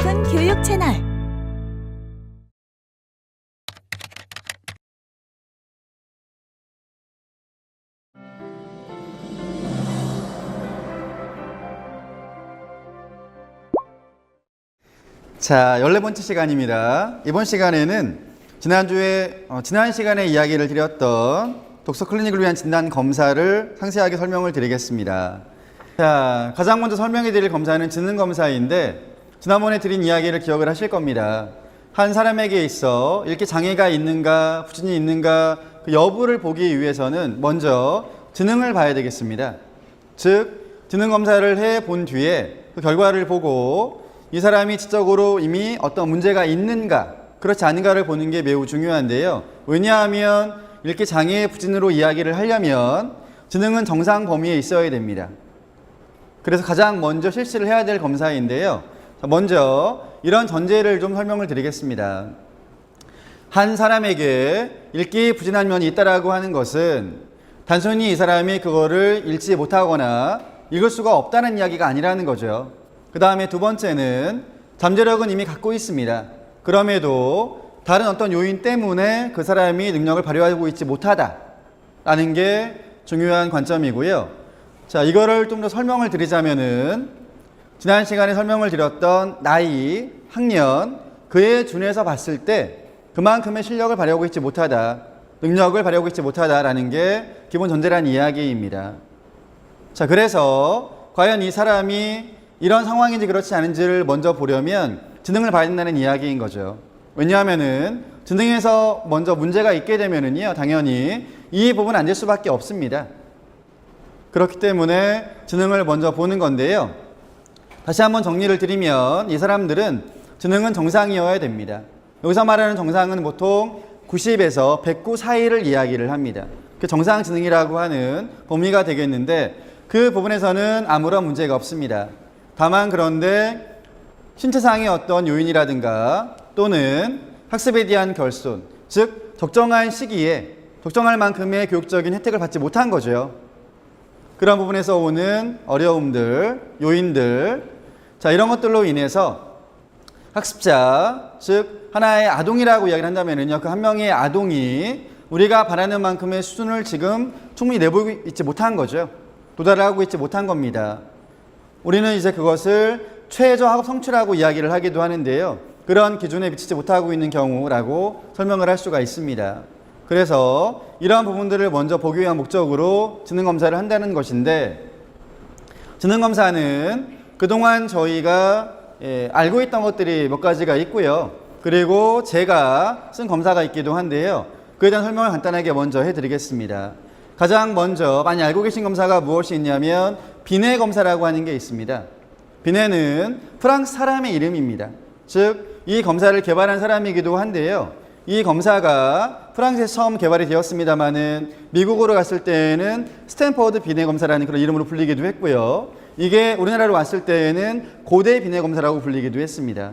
싶은 교육 채널. 자, 14번째 시간입니다. 이번 시간에는 지난주에, 어, 지난 시간에 이야기를 드렸던 독서 클리닉을 위한 진단 검사를 상세하게 설명을 드리겠습니다. 자, 가장 먼저 설명해 드릴 검사는 지능 검사인데, 지난번에 드린 이야기를 기억을 하실 겁니다. 한 사람에게 있어 읽기 장애가 있는가, 부진이 있는가, 그 여부를 보기 위해서는 먼저 지능을 봐야 되겠습니다. 즉, 지능 검사를 해 본 뒤에 그 결과를 보고 이 사람이 지적으로 이미 어떤 문제가 있는가, 그렇지 않은가를 보는 게 매우 중요한데요. 왜냐하면 이렇게 장애의 부진으로 이야기를 하려면 지능은 정상 범위에 있어야 됩니다. 그래서 가장 먼저 실시를 해야 될 검사인데요. 자, 먼저 이런 전제를 좀 설명을 드리겠습니다. 한 사람에게 읽기 부진한 면이 있다라고 하는 것은 단순히 이 사람이 그거를 읽지 못하거나 읽을 수가 없다는 이야기가 아니라는 거죠. 그 다음에 두 번째는 잠재력은 이미 갖고 있습니다. 그럼에도 다른 어떤 요인 때문에 그 사람이 능력을 발휘하고 있지 못하다라는 게 중요한 관점이고요. 자, 이거를 좀 더 설명을 드리자면은 지난 시간에 설명을 드렸던 나이, 학년, 그에 준해서 봤을 때 그만큼의 실력을 발휘하고 있지 못하다, 능력을 발휘하고 있지 못하다라는 게 기본 전제란 이야기입니다. 자, 그래서 과연 이 사람이 이런 상황인지 그렇지 않은지를 먼저 보려면 지능을 봐야 된다는 이야기인 거죠. 왜냐하면은 지능에서 먼저 문제가 있게 되면은요, 당연히 이 부분 안될 수밖에 없습니다. 그렇기 때문에 지능을 먼저 보는 건데요. 다시 한번 정리를 드리면 이 사람들은 지능은 정상이어야 됩니다. 여기서 말하는 정상은 보통 90에서 109 사이를 이야기를 합니다. 그 정상 지능이라고 하는 범위가 되겠는데 그 부분에서는 아무런 문제가 없습니다. 다만 그런데 신체상의 어떤 요인이라든가 또는 학습에 대한 결손, 즉 적정한 시기에 적정할 만큼의 교육적인 혜택을 받지 못한 거죠. 그런 부분에서 오는 어려움들, 요인들, 자, 이런 것들로 인해서 학습자, 즉, 하나의 아동이라고 이야기를 한다면은요, 그 한 명의 아동이 우리가 바라는 만큼의 수준을 지금 충분히 내보고 있지 못한 거죠. 도달하고 있지 못한 겁니다. 우리는 이제 그것을 최저 학업 성취라고 이야기를 하기도 하는데요. 그런 기준에 미치지 못하고 있는 경우라고 설명을 할 수가 있습니다. 그래서 이러한 부분들을 먼저 보기 위한 목적으로 지능 검사를 한다는 것인데 지능 검사는 그동안 저희가 예, 알고 있던 것들이 몇 가지가 있고요. 그리고 제가 쓴 검사가 있기도 한데요. 그에 대한 설명을 간단하게 먼저 해드리겠습니다. 가장 먼저 많이 알고 계신 검사가 무엇이 있냐면 비네 검사라고 하는 게 있습니다. 비네는 프랑스 사람의 이름입니다. 즉, 이 검사를 개발한 사람이기도 한데요. 이 검사가 프랑스에서 처음 개발이 되었습니다만은 미국으로 갔을 때에는 스탠퍼드 비네 검사라는 그런 이름으로 불리기도 했고요. 이게 우리나라로 왔을 때에는 고대 비네 검사라고 불리기도 했습니다.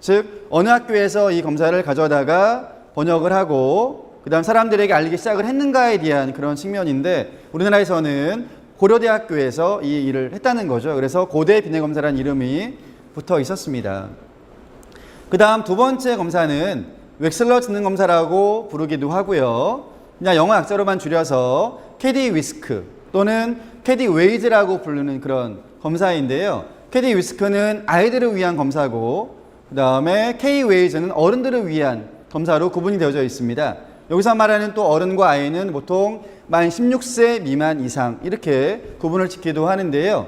즉 어느 학교에서 이 검사를 가져다가 번역을 하고 그다음 사람들에게 알리기 시작을 했는가에 대한 그런 측면인데 우리나라에서는 고려대학교에서 이 일을 했다는 거죠. 그래서 고대 비네 검사라는 이름이 붙어 있었습니다. 그다음 두 번째 검사는 웩슬러 지능 검사라고 부르기도 하고요. 그냥 영어 약자로만 줄여서 캐디 위스크 또는 캐디 웨이즈라고 부르는 그런 검사인데요. 캐디 위스크는 아이들을 위한 검사고 그 다음에 K 웨이즈는 어른들을 위한 검사로 구분이 되어져 있습니다. 여기서 말하는 또 어른과 아이는 보통 만 16세 미만 이상 이렇게 구분을 짓기도 하는데요.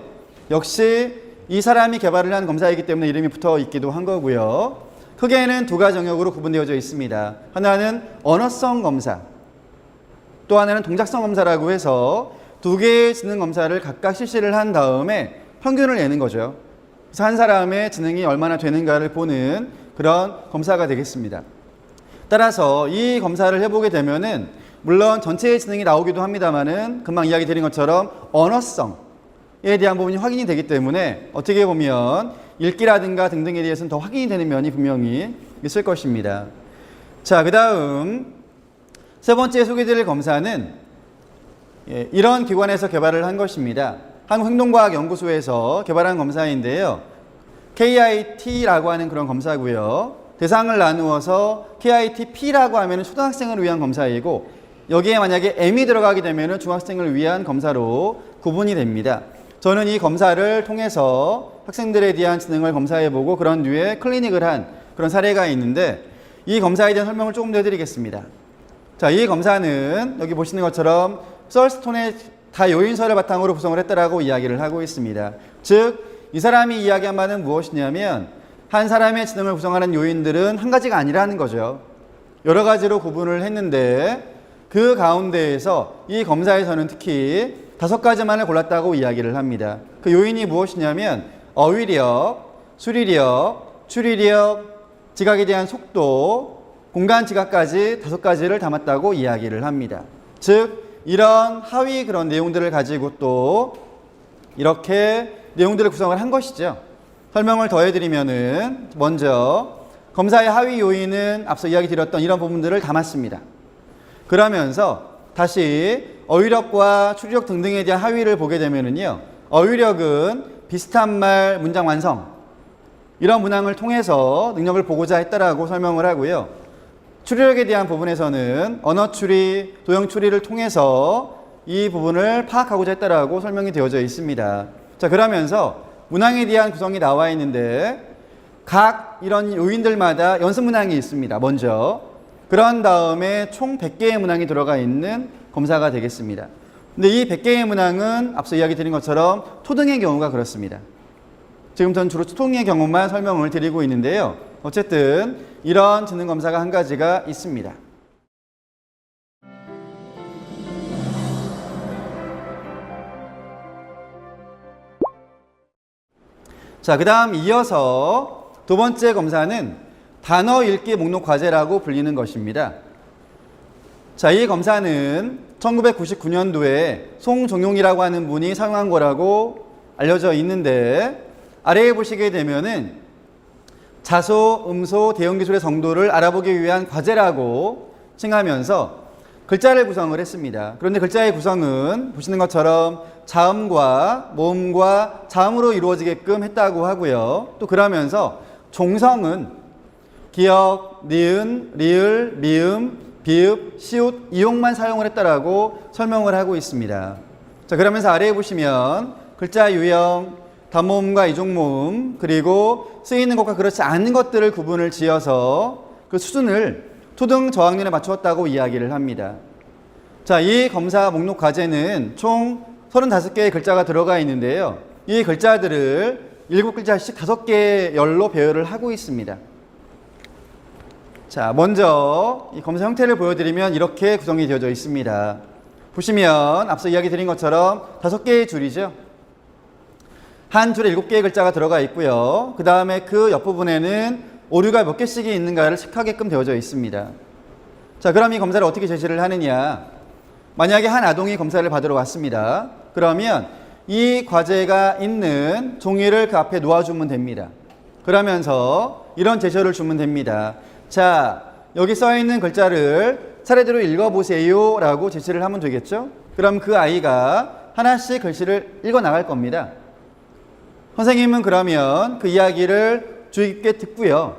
역시 이 사람이 개발을 한 검사이기 때문에 이름이 붙어 있기도 한 거고요. 크게는 두 가지 영역으로 구분되어져 있습니다. 하나는 언어성 검사, 또 하나는 동작성 검사라고 해서 두 개의 지능 검사를 각각 실시를 한 다음에 평균을 내는 거죠. 그래서 한 사람의 지능이 얼마나 되는가를 보는 그런 검사가 되겠습니다. 따라서 이 검사를 해보게 되면은 물론 전체의 지능이 나오기도 합니다만은 금방 이야기 드린 것처럼 언어성에 대한 부분이 확인이 되기 때문에 어떻게 보면 읽기라든가 등등에 대해서는 더 확인이 되는 면이 분명히 있을 것입니다. 자, 그 다음 세 번째 소개드릴 검사는 예, 이런 기관에서 개발을 한 것입니다. 한국행동과학연구소에서 개발한 검사인데요. KIT라고 하는 그런 검사고요. 대상을 나누어서 KITP라고 하면 초등학생을 위한 검사이고 여기에 만약에 M이 들어가게 되면 중학생을 위한 검사로 구분이 됩니다. 저는 이 검사를 통해서 학생들에 대한 지능을 검사해보고 그런 류의 클리닉을 한 그런 사례가 있는데 이 검사에 대한 설명을 조금 더 해드리겠습니다. 자, 이 검사는 여기 보시는 것처럼 썰스톤의 다 요인서를 바탕으로 구성을 했다라고 이야기를 하고 있습니다. 즉, 이 사람이 이야기한 바는 무엇이냐면 한 사람의 지능을 구성하는 요인들은 한 가지가 아니라는 거죠. 여러 가지로 구분을 했는데 그 가운데에서 이 검사에서는 특히 다섯 가지만을 골랐다고 이야기를 합니다. 그 요인이 무엇이냐면 어휘력, 수리력, 추리력, 지각에 대한 속도, 공간 지각까지 다섯 가지를 담았다고 이야기를 합니다. 즉 이런 하위 그런 내용들을 가지고 또 이렇게 내용들을 구성을 한 것이죠. 설명을 더해드리면은 먼저 검사의 하위 요인은 앞서 이야기 드렸던 이런 부분들을 담았습니다. 그러면서 다시 어휘력과 추리력 등등에 대한 하위를 보게 되면은요. 어휘력은 비슷한 말 문장 완성 이런 문항을 통해서 능력을 보고자 했다라고 설명을 하고요. 추리력에 대한 부분에서는 언어 추리, 도형 추리를 통해서 이 부분을 파악하고자 했다라고 설명이 되어져 있습니다. 자, 그러면서 문항에 대한 구성이 나와 있는데 각 이런 요인들마다 연습 문항이 있습니다. 먼저 그런 다음에 총 100개의 문항이 들어가 있는 검사가 되겠습니다. 근데 이 100개의 문항은 앞서 이야기 드린 것처럼 토등의 경우가 그렇습니다. 지금 전 주로 토등의 경우만 설명을 드리고 있는데요. 어쨌든 이런 지능 검사가 한 가지가 있습니다. 자, 그 다음 이어서 두 번째 검사는 단어 읽기 목록 과제라고 불리는 것입니다. 자, 이 검사는 1999년도에 송종용이라고 하는 분이 사용한 거라고 알려져 있는데 아래에 보시게 되면은 자소, 음소, 대응 기술의 정도를 알아보기 위한 과제라고 칭하면서 글자를 구성을 했습니다. 그런데 글자의 구성은 보시는 것처럼 자음과 모음과 자음으로 이루어지게끔 했다고 하고요. 또 그러면서 종성은 기역, 니은, 리을, 미음, 비읍, 시옷, 이용만 사용을 했다라고 설명을 하고 있습니다. 자, 그러면서 아래에 보시면 글자 유형, 단모음과 이종모음, 그리고 쓰이는 것과 그렇지 않은 것들을 구분을 지어서 그 수준을 초등 저학년에 맞추었다고 이야기를 합니다. 자, 이 검사 목록 과제는 총 35개의 글자가 들어가 있는데요. 이 글자들을 7글자씩 5개의 열로 배열을 하고 있습니다. 자, 먼저 이 검사 형태를 보여드리면 이렇게 구성이 되어져 있습니다. 보시면 앞서 이야기 드린 것처럼 다섯 개의 줄이죠. 한 줄에 일곱 개의 글자가 들어가 있고요. 그 다음에 그 옆부분에는 오류가 몇 개씩이 있는가를 체크하게끔 되어져 있습니다. 자, 그럼 이 검사를 어떻게 제시를 하느냐? 만약에 한 아동이 검사를 받으러 왔습니다. 그러면 이 과제가 있는 종이를 그 앞에 놓아주면 됩니다. 그러면서 이런 제시어를 주면 됩니다. 자, 여기 써 있는 글자를 차례대로 읽어보세요 라고 제시를 하면 되겠죠? 그럼 그 아이가 하나씩 글씨를 읽어 나갈 겁니다. 선생님은 그러면 그 이야기를 주의 깊게 듣고요.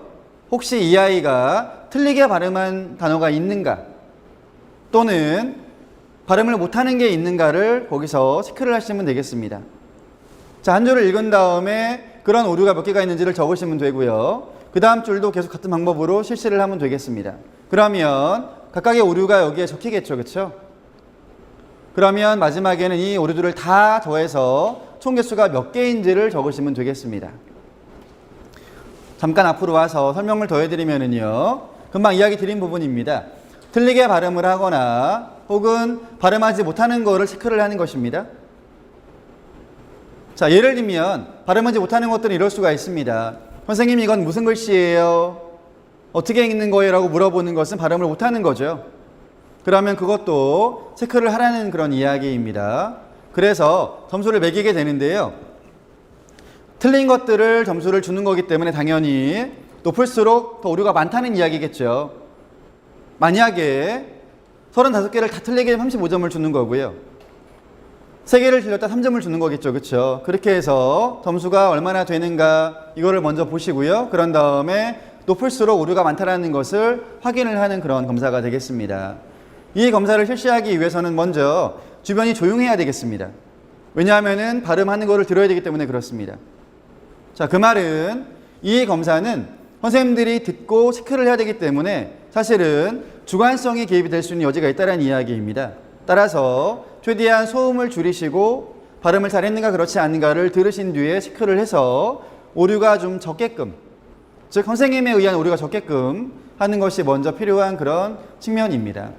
혹시 이 아이가 틀리게 발음한 단어가 있는가 또는 발음을 못하는 게 있는가를 거기서 체크를 하시면 되겠습니다. 자, 한 줄을 읽은 다음에 그런 오류가 몇 개가 있는지를 적으시면 되고요. 그 다음 줄도 계속 같은 방법으로 실시를 하면 되겠습니다. 그러면 각각의 오류가 여기에 적히겠죠. 그렇죠? 그러면 마지막에는 이 오류들을 다 더해서 총 개수가 몇 개인지를 적으시면 되겠습니다. 잠깐 앞으로 와서 설명을 더해드리면은요. 금방 이야기 드린 부분입니다. 틀리게 발음을 하거나 혹은 발음하지 못하는 거를 체크를 하는 것입니다. 자, 예를 들면 발음하지 못하는 것들은 이럴 수가 있습니다. 선생님 이건 무슨 글씨예요? 어떻게 읽는 거예요? 라고 물어보는 것은 발음을 못하는 거죠. 그러면 그것도 체크를 하라는 그런 이야기입니다. 그래서 점수를 매기게 되는데요. 틀린 것들을 점수를 주는 거기 때문에 당연히 높을수록 더 오류가 많다는 이야기겠죠. 만약에 35개를 다 틀리게 되면 35점을 주는 거고요. 세 개를 틀렸다 3점을 주는 거겠죠. 그렇죠? 그렇게 해서 점수가 얼마나 되는가 이거를 먼저 보시고요. 그런 다음에 높을수록 오류가 많다라는 것을 확인을 하는 그런 검사가 되겠습니다. 이 검사를 실시하기 위해서는 먼저 주변이 조용해야 되겠습니다. 왜냐하면은 발음하는 거를 들어야 되기 때문에 그렇습니다. 자, 그 말은 이 검사는 선생님들이 듣고 체크를 해야 되기 때문에 사실은 주관성이 개입이 될 수 있는 여지가 있다는 이야기입니다. 따라서 최대한 소음을 줄이시고 발음을 잘했는가 그렇지 않은가를 들으신 뒤에 체크를 해서 오류가 좀 적게끔 즉 선생님에 의한 오류가 적게끔 하는 것이 먼저 필요한 그런 측면입니다.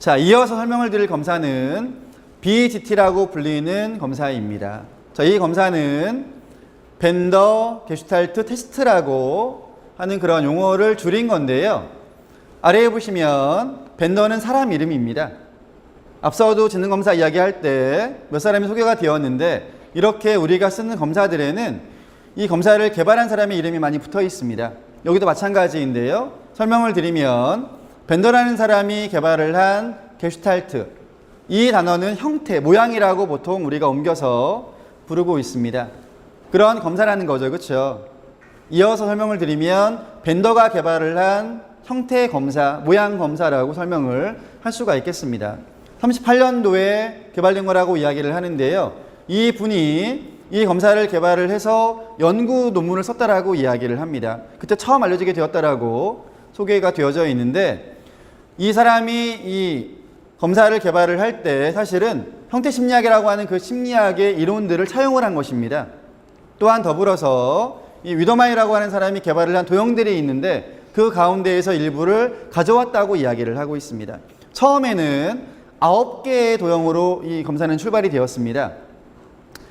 자, 이어서 설명을 드릴 검사는 BGT라고 불리는 검사입니다. 자, 이 검사는 벤더 게슈탈트 테스트라고 하는 그런 용어를 줄인 건데요. 아래에 보시면 벤더는 사람 이름입니다. 앞서도 지능 검사 이야기할 때 몇 사람이 소개가 되었는데 이렇게 우리가 쓰는 검사들에는 이 검사를 개발한 사람의 이름이 많이 붙어 있습니다. 여기도 마찬가지인데요. 설명을 드리면 벤더라는 사람이 개발을 한 게슈탈트 이 단어는 형태, 모양이라고 보통 우리가 옮겨서 부르고 있습니다. 그런 검사라는 거죠. 그렇죠? 이어서 설명을 드리면 벤더가 개발을 한 형태 검사, 모양 검사라고 설명을 할 수가 있겠습니다. 38년도에 개발된 거라고 이야기를 하는데요. 이 분이 이 검사를 개발을 해서 연구 논문을 썼다라고 이야기를 합니다. 그때 처음 알려지게 되었다라고 소개가 되어져 있는데 이 사람이 이 검사를 개발을 할 때 사실은 형태 심리학이라고 하는 그 심리학의 이론들을 차용을 한 것입니다. 또한 더불어서 이 위더마이라고 하는 사람이 개발을 한 도형들이 있는데 그 가운데에서 일부를 가져왔다고 이야기를 하고 있습니다. 처음에는 아홉 개의 도형으로 이 검사는 출발이 되었습니다.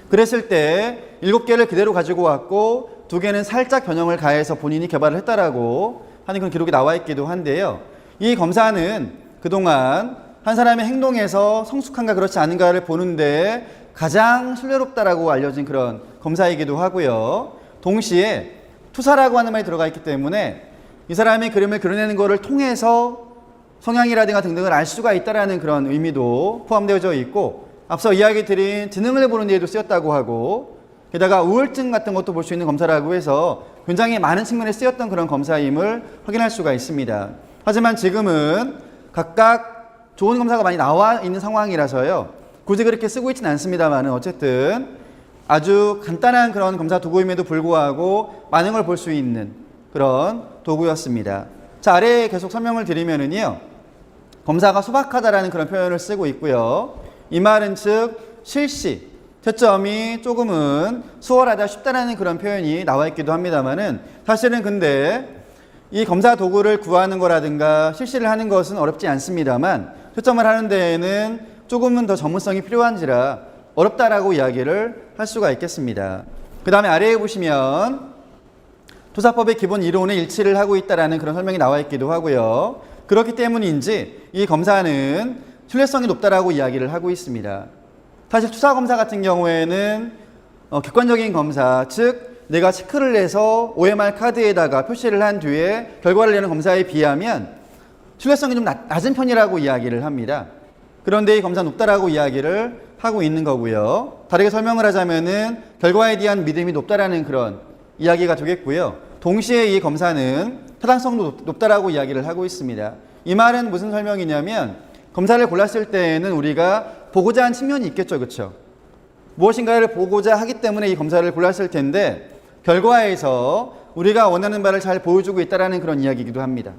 그랬을 때 일곱 개를 그대로 가지고 왔고 두 개는 살짝 변형을 가해서 본인이 개발을 했다라고 하는 그런 기록이 나와 있기도 한데요. 이 검사는 그동안 한 사람의 행동에서 성숙한가 그렇지 않은가를 보는데 가장 신뢰롭다라고 알려진 그런 검사이기도 하고요. 동시에 투사라고 하는 말이 들어가 있기 때문에 이 사람이 그림을 그려내는 것을 통해서 성향이라든가 등등을 알 수가 있다라는 그런 의미도 포함되어져 있고 앞서 이야기 드린 지능을 보는 데에도 쓰였다고 하고 게다가 우울증 같은 것도 볼 수 있는 검사라고 해서 굉장히 많은 측면에 쓰였던 그런 검사임을 확인할 수가 있습니다. 하지만 지금은 각각 좋은 검사가 많이 나와 있는 상황이라서요. 굳이 그렇게 쓰고 있지는 않습니다만 어쨌든 아주 간단한 그런 검사 도구임에도 불구하고 많은 걸 볼 수 있는 그런 도구였습니다. 자, 아래에 계속 설명을 드리면은요. 검사가 소박하다라는 그런 표현을 쓰고 있고요. 이 말은 즉 실시, 채점이 조금은 수월하다, 쉽다라는 그런 표현이 나와 있기도 합니다만은 사실은 근데 이 검사 도구를 구하는 거라든가 실시를 하는 것은 어렵지 않습니다만 채점을 하는 데에는 조금은 더 전문성이 필요한지라 어렵다라고 이야기를 할 수가 있겠습니다. 그 다음에 아래에 보시면 투사법의 기본 이론에 일치를 하고 있다라는 그런 설명이 나와 있기도 하고요. 그렇기 때문인지 이 검사는 신뢰성이 높다라고 이야기를 하고 있습니다. 사실 투사 검사 같은 경우에는 어, 객관적인 검사, 즉 내가 체크를 해서 OMR 카드에다가 표시를 한 뒤에 결과를 내는 검사에 비하면 신뢰성이 좀 낮, 낮은 편이라고 이야기를 합니다. 그런데 이 검사 높다라고 이야기를 하고 있는 거고요. 다르게 설명을 하자면은 결과에 대한 믿음이 높다라는 그런 이야기가 되겠고요. 동시에 이 검사는 타당성도 높다라고 이야기를 하고 있습니다. 이 말은 무슨 설명이냐면 검사를 골랐을 때에는 우리가 보고자 한 측면이 있겠죠. 그렇죠? 무엇인가를 보고자 하기 때문에 이 검사를 골랐을 텐데 결과에서 우리가 원하는 바를 잘 보여주고 있다라는 그런 이야기이기도 합니다.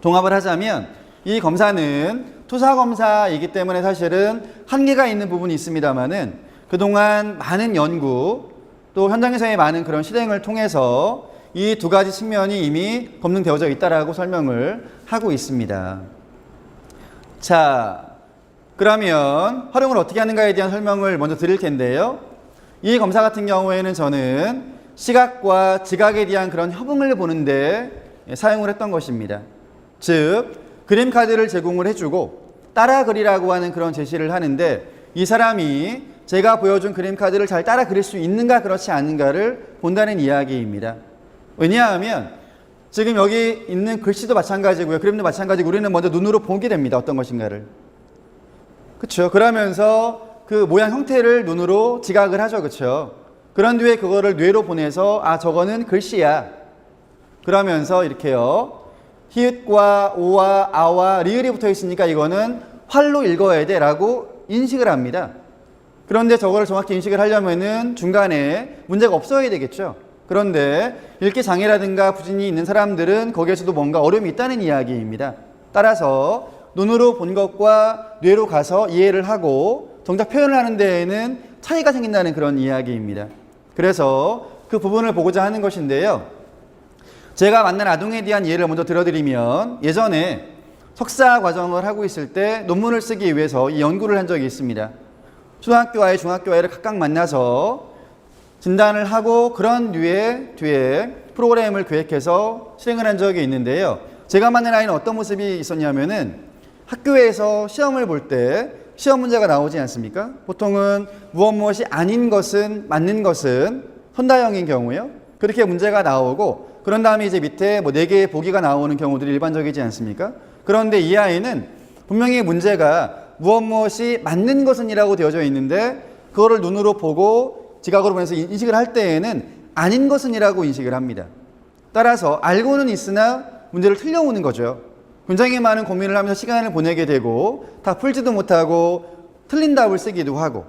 종합을 하자면 이 검사는 투사 검사이기 때문에 사실은 한계가 있는 부분이 있습니다만은 그동안 많은 연구 또 현장에서의 많은 그런 실행을 통해서 이 두 가지 측면이 이미 검증되어져 있다라고 설명을 하고 있습니다. 자, 그러면 활용을 어떻게 하는가에 대한 설명을 먼저 드릴 텐데요. 이 검사 같은 경우에는 저는 시각과 지각에 대한 그런 협응을 보는데 사용을 했던 것입니다. 즉, 그림 카드를 제공을 해주고 따라 그리라고 하는 그런 제시를 하는데 이 사람이 제가 보여준 그림 카드를 잘 따라 그릴 수 있는가 그렇지 않은가를 본다는 이야기입니다. 왜냐하면 지금 여기 있는 글씨도 마찬가지고요. 그림도 마찬가지고 우리는 먼저 눈으로 보게 됩니다. 어떤 것인가를. 그렇죠. 그러면서 그 모양 형태를 눈으로 지각을 하죠. 그렇죠. 그런 뒤에 그거를 뇌로 보내서 아 저거는 글씨야. 그러면서 이렇게요. 히읗과 오와 아와 리을이 붙어 있으니까 이거는 활로 읽어야 돼라고 인식을 합니다. 그런데 저거를 정확히 인식을 하려면은 중간에 문제가 없어야 되겠죠. 그런데 읽기 장애라든가 부진이 있는 사람들은 거기에서도 뭔가 어려움이 있다는 이야기입니다. 따라서 눈으로 본 것과 뇌로 가서 이해를 하고 정작 표현을 하는 데에는 차이가 생긴다는 그런 이야기입니다. 그래서 그 부분을 보고자 하는 것인데요. 제가 만난 아동에 대한 예를 먼저 들어드리면 예전에 석사 과정을 하고 있을 때 논문을 쓰기 위해서 이 연구를 한 적이 있습니다. 초등학교 아이, 중학교 아이를 각각 만나서 진단을 하고 그런 뒤에 뒤에 프로그램을 계획해서 실행을 한 적이 있는데요. 제가 만난 아이는 어떤 모습이 있었냐면은 학교에서 시험을 볼 때 시험 문제가 나오지 않습니까? 보통은 무엇 무엇이 아닌 것은 맞는 것은 선다형인 경우요. 그렇게 문제가 나오고 그런 다음에 이제 밑에 뭐 네 개의 보기가 나오는 경우들이 일반적이지 않습니까? 그런데 이 아이는 분명히 문제가 무엇 무엇이 맞는 것은이라고 되어져 있는데 그거를 눈으로 보고 지각으로 보내서 인식을 할 때에는 아닌 것은이라고 인식을 합니다. 따라서 알고는 있으나 문제를 틀려오는 거죠. 굉장히 많은 고민을 하면서 시간을 보내게 되고 다 풀지도 못하고 틀린 답을 쓰기도 하고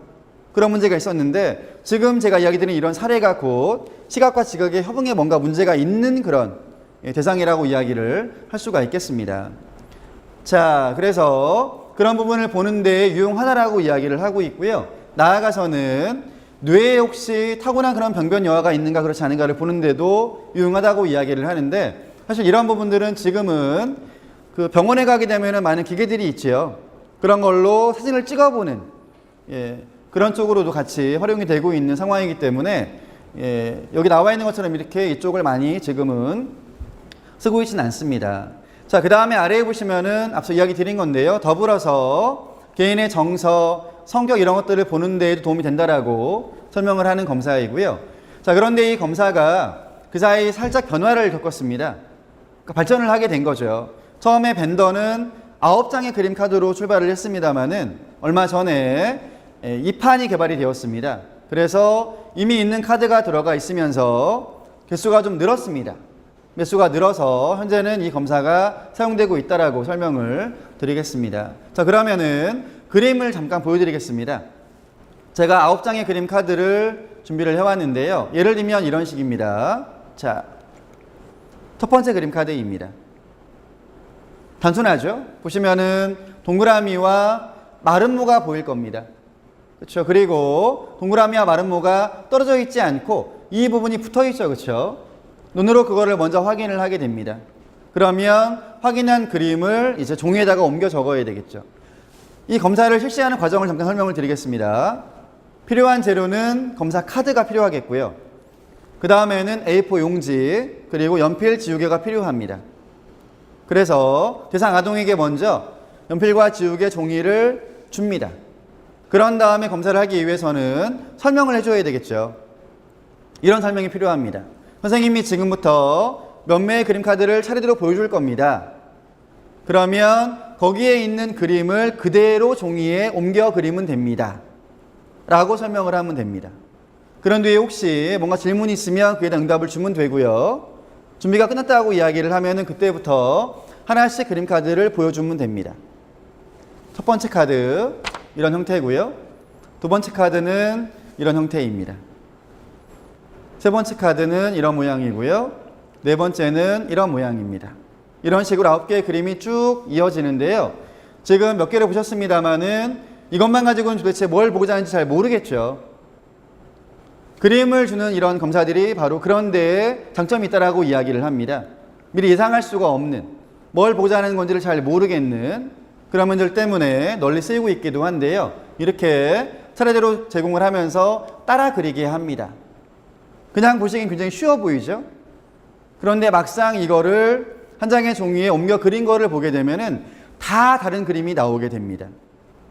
그런 문제가 있었는데 지금 제가 이야기 드린 이런 사례가 곧 시각과 지각의 협응에 뭔가 문제가 있는 그런 예, 대상이라고 이야기를 할 수가 있겠습니다. 자, 그래서 그런 부분을 보는 데 유용하다라고 이야기를 하고 있고요. 나아가서는 뇌에 혹시 타고난 그런 병변 여하가 있는가 그렇지 않은가를 보는데도 유용하다고 이야기를 하는데 사실 이런 부분들은 지금은 그 병원에 가게 되면 많은 기계들이 있지요. 그런 걸로 사진을 찍어보는 예, 그런 쪽으로도 같이 활용이 되고 있는 상황이기 때문에 예, 여기 나와 있는 것처럼 이렇게 이쪽을 많이 지금은 쓰고 있지는 않습니다. 자, 그 다음에 아래에 보시면은 앞서 이야기 드린 건데요. 더불어서 개인의 정서, 성격 이런 것들을 보는 데에도 도움이 된다라고 설명을 하는 검사이고요. 자, 그런데 이 검사가 그 사이 살짝 변화를 겪었습니다. 그러니까 발전을 하게 된 거죠. 처음에 벤더는 아홉 장의 그림 카드로 출발을 했습니다마는 얼마 전에 예, 이 판이 개발이 되었습니다. 그래서 이미 있는 카드가 들어가 있으면서 개수가 좀 늘었습니다. 매수가 늘어서 현재는 이 검사가 사용되고 있다라고 설명을 드리겠습니다. 자, 그러면은 그림을 잠깐 보여드리겠습니다. 제가 아홉 장의 그림 카드를 준비를 해왔는데요. 예를 들면 이런 식입니다. 자, 첫 번째 그림 카드입니다. 단순하죠? 보시면은 동그라미와 마른 모가 보일 겁니다. 그렇죠? 그리고 동그라미와 마른 모가 떨어져 있지 않고 이 부분이 붙어 있죠. 그렇죠? 눈으로 그거를 먼저 확인을 하게 됩니다. 그러면 확인한 그림을 이제 종이에다가 옮겨 적어야 되겠죠. 이 검사를 실시하는 과정을 잠깐 설명을 드리겠습니다. 필요한 재료는 검사 카드가 필요하겠고요. 그 다음에는 A4 용지, 그리고 연필 지우개가 필요합니다. 그래서 대상 아동에게 먼저 연필과 지우개 종이를 줍니다. 그런 다음에 검사를 하기 위해서는 설명을 해줘야 되겠죠. 이런 설명이 필요합니다. 선생님이 지금부터 몇 매의 그림 카드를 차례대로 보여줄 겁니다. 그러면 거기에 있는 그림을 그대로 종이에 옮겨 그리면 됩니다. 라고 설명을 하면 됩니다. 그런 뒤에 혹시 뭔가 질문이 있으면 그에 대한 응답을 주면 되고요. 준비가 끝났다고 이야기를 하면은 그때부터 하나씩 그림 카드를 보여주면 됩니다. 첫 번째 카드 이런 형태고요. 두 번째 카드는 이런 형태입니다. 세 번째 카드는 이런 모양이고요. 네 번째는 이런 모양입니다. 이런 식으로 아홉 개의 그림이 쭉 이어지는데요. 지금 몇 개를 보셨습니다만은 이것만 가지고는 도대체 뭘 보고자 하는지 잘 모르겠죠. 그림을 주는 이런 검사들이 바로 그런 데에 장점이 있다라고 이야기를 합니다. 미리 예상할 수가 없는 뭘 보고자 하는 건지를 잘 모르겠는 그런 분들 때문에 널리 쓰이고 있기도 한데요. 이렇게 차례대로 제공을 하면서 따라 그리게 합니다. 그냥 보시기엔 굉장히 쉬워 보이죠? 그런데 막상 이거를 한 장의 종이에 옮겨 그린 거를 보게 되면은 다 다른 그림이 나오게 됩니다.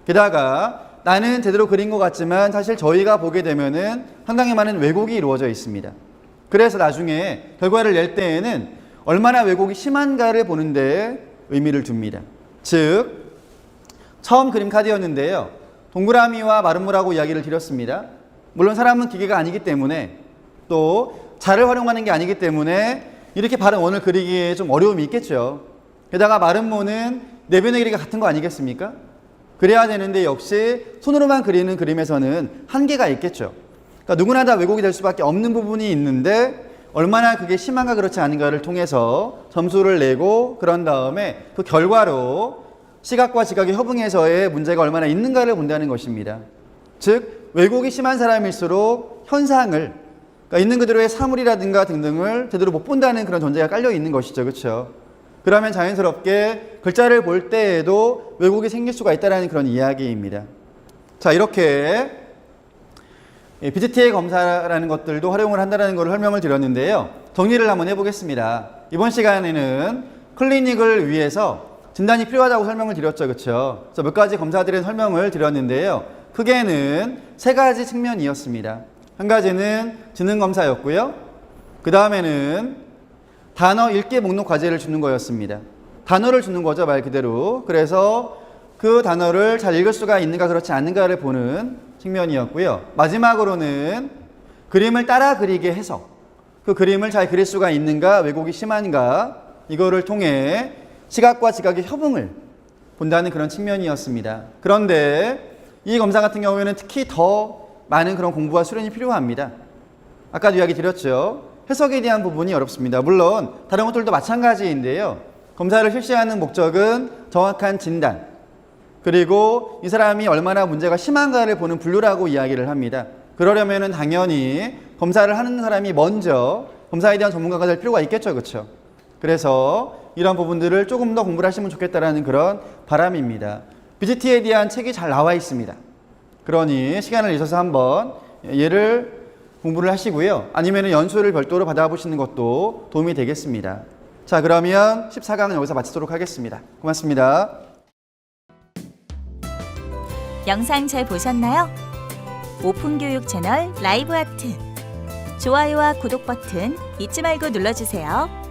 게다가 나는 제대로 그린 것 같지만 사실 저희가 보게 되면은 상당히 많은 왜곡이 이루어져 있습니다. 그래서 나중에 결과를 낼 때에는 얼마나 왜곡이 심한가를 보는데 의미를 둡니다. 즉 처음 그림 카드였는데요. 동그라미와 마름모라고 이야기를 드렸습니다. 물론 사람은 기계가 아니기 때문에 또 자를 활용하는 게 아니기 때문에 이렇게 바른 원을 그리기에 좀 어려움이 있겠죠. 게다가 마름모는 내변의 길이가 같은 거 아니겠습니까? 그래야 되는데 역시 손으로만 그리는 그림에서는 한계가 있겠죠. 그러니까 누구나 다 왜곡이 될 수밖에 없는 부분이 있는데 얼마나 그게 심한가 그렇지 않은가를 통해서 점수를 내고 그런 다음에 그 결과로 시각과 지각의 협응에서의 문제가 얼마나 있는가를 본다는 것입니다. 즉 왜곡이 심한 사람일수록 현상을 그러니까 있는 그대로의 사물이라든가 등등을 제대로 못 본다는 그런 전제가 깔려 있는 것이죠. 그렇죠? 그러면 자연스럽게 글자를 볼 때에도 왜곡이 생길 수가 있다는 그런 이야기입니다. 자, 이렇게 이 BGTA 검사라는 것들도 활용을 한다는 걸 설명을 드렸는데요. 정리를 한번 해보겠습니다. 이번 시간에는 클리닉을 위해서 진단이 필요하다고 설명을 드렸죠. 그렇죠? 그래서 몇 가지 검사들의 설명을 드렸는데요. 크게는 세 가지 측면이었습니다. 한 가지는 지능 검사였고요. 그 다음에는 단어 읽기 목록 과제를 주는 거였습니다. 단어를 주는 거죠, 말 그대로. 그래서 그 단어를 잘 읽을 수가 있는가 그렇지 않는가를 보는 측면이었고요. 마지막으로는 그림을 따라 그리게 해서 그 그림을 잘 그릴 수가 있는가, 왜곡이 심한가, 이거를 통해 시각과 지각의 협응을 본다는 그런 측면이었습니다. 그런데 이 검사 같은 경우에는 특히 더 많은 그런 공부와 수련이 필요합니다. 아까도 이야기 드렸죠. 해석에 대한 부분이 어렵습니다. 물론 다른 것들도 마찬가지인데요. 검사를 실시하는 목적은 정확한 진단, 그리고 이 사람이 얼마나 문제가 심한가를 보는 분류라고 이야기를 합니다. 그러려면은 당연히 검사를 하는 사람이 먼저 검사에 대한 전문가가 될 필요가 있겠죠. 그렇죠? 그래서 이런 부분들을 조금 더 공부를 하시면 좋겠다라는 그런 바람입니다. BGT에 대한 책이 잘 나와 있습니다. 그러니 시간을 내셔서 한번 얘를 공부를 하시고요. 아니면 연수를 별도로 받아보시는 것도 도움이 되겠습니다. 자, 그러면 14강은 여기서 마치도록 하겠습니다. 고맙습니다. 영상 잘 보셨나요? 오픈교육 채널 라이브 아트. 좋아요와 구독 버튼 잊지 말고 눌러주세요.